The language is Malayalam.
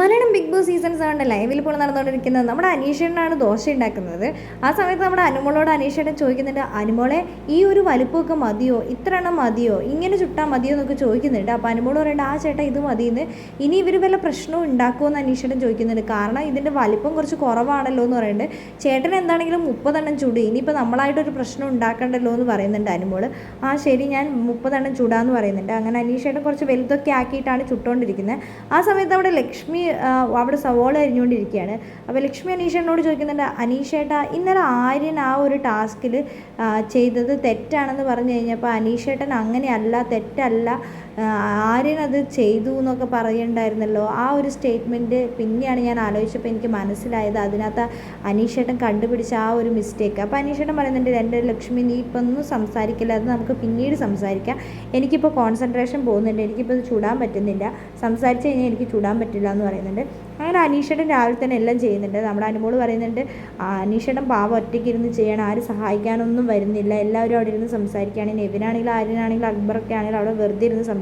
മലയാളം ബിഗ് ബോസ് സീസൺ സെവന്റെ ലൈവിൽ ഇപ്പോൾ നടന്നുകൊണ്ടിരിക്കുന്നത് നമ്മുടെ അനീഷേട്ടനാണ് ദോശ ഉണ്ടാക്കുന്നത്. ആ സമയത്ത് നമ്മുടെ അനുമോളോട് അനീഷേട്ടൻ ചോദിക്കുന്നുണ്ട് അനുമോളെ ഈ ഒരു വലുപ്പമൊക്കെ മതിയോ? ഇത്ര എണ്ണം മതിയോ? ഇങ്ങനെ ചുട്ടാൽ മതിയോ? എന്നൊക്കെ ചോദിക്കുന്നുണ്ട്. അപ്പോൾ അനുമോൾ പറയുന്നത് ആ ചേട്ടാ ഇത് മതിയെന്ന്. ഇനി ഇവർ വല്ല പ്രശ്നവും ഉണ്ടാക്കുമോ എന്ന് അനീഷേട്ടൻ ചോദിക്കുന്നുണ്ട്. കാരണം ഇതിന്റെ വലിപ്പം കുറച്ച് കുറവാണല്ലോ എന്ന് പറയുന്നുണ്ട്. ചേട്ടൻ എന്താണെങ്കിലും മുപ്പതെണ്ണം ചൂട്. ഇനിയിപ്പോൾ നമ്മളായിട്ടൊരു പ്രശ്നം ഉണ്ടാക്കണ്ടല്ലോ എന്ന് പറയുന്നുണ്ട് അനുമോൾ ആ ശരി ഞാൻ മുപ്പതെണ്ണം ചൂടാന്ന് പറയുന്നുണ്ട്. അങ്ങനെ അനീഷേട്ടൻ കുറച്ച് വലുതൊക്കെ ആക്കിയിട്ടാണ് ചുട്ടുകൊണ്ടിരിക്കുന്നത് ആ സമയത്ത് അവിടെ ലക്ഷ്മി അവിടെ സവോള അരിഞ്ഞുകൊണ്ടിരിക്കുകയാണ്. അപ്പോൾ ലക്ഷ്മി അനീഷേട്ടനോട് ചോദിക്കുന്നുണ്ട് അനീഷേട്ട ഇന്നലെ ആര്യൻ ആ ഒരു ടാസ്കിൽ ചെയ്തത് തെറ്റാണെന്ന് പറഞ്ഞു കഴിഞ്ഞപ്പോൾ അനീഷേട്ടൻ അങ്ങനെയല്ല തെറ്റല്ല ആര്യൻ അത് ചെയ്തു എന്നൊക്കെ പറയുണ്ടായിരുന്നല്ലോ. ആ ഒരു സ്റ്റേറ്റ്മെന്റ് പിന്നെയാണ് ഞാൻ ആലോചിച്ചപ്പോൾ എനിക്ക് മനസ്സിലായത്. അതിനകത്ത് അനീഷേട്ടൻ കണ്ടുപിടിച്ച ആ ഒരു മിസ്റ്റേക്ക് അപ്പോൾ അനീഷേട്ടൻ പറയുന്നുണ്ട് എന്റെ ലക്ഷ്മി നീ ഇപ്പം ഒന്നും സംസാരിക്കില്ല. അത് നമുക്ക് പിന്നീട് സംസാരിക്കാം. എനിക്കിപ്പോൾ കോൺസെൻട്രേഷൻ പോകുന്നുണ്ട്. എനിക്കിപ്പോൾ ഇത് ചൂടാൻ പറ്റുന്നില്ല. സംസാരിച്ച് കഴിഞ്ഞാൽ എനിക്ക് ചൂടാൻ പറ്റില്ല എന്ന് പറയുന്നുണ്ട്. അങ്ങനെ അനീഷേട്ടൻ രാവിലെ തന്നെ എല്ലാം ചെയ്യുന്നുണ്ട്. നമ്മുടെ അനുമോൾ പറയുന്നുണ്ട് "ആ, അനീഷേട്ടൻ പാവം ഒറ്റയ്ക്ക് ഇരുന്ന് ചെയ്യണം. ആരും സഹായിക്കാനൊന്നും വരുന്നില്ല. എല്ലാവരും അവിടെ ഇരുന്ന് സംസാരിക്കുകയാണെങ്കിൽ നെവിനാണെങ്കിലും ആര്യനാണെങ്കിലും അക്ബറൊക്കെ ആണെങ്കിലും അവിടെ വെറുതെ ഇരുന്ന്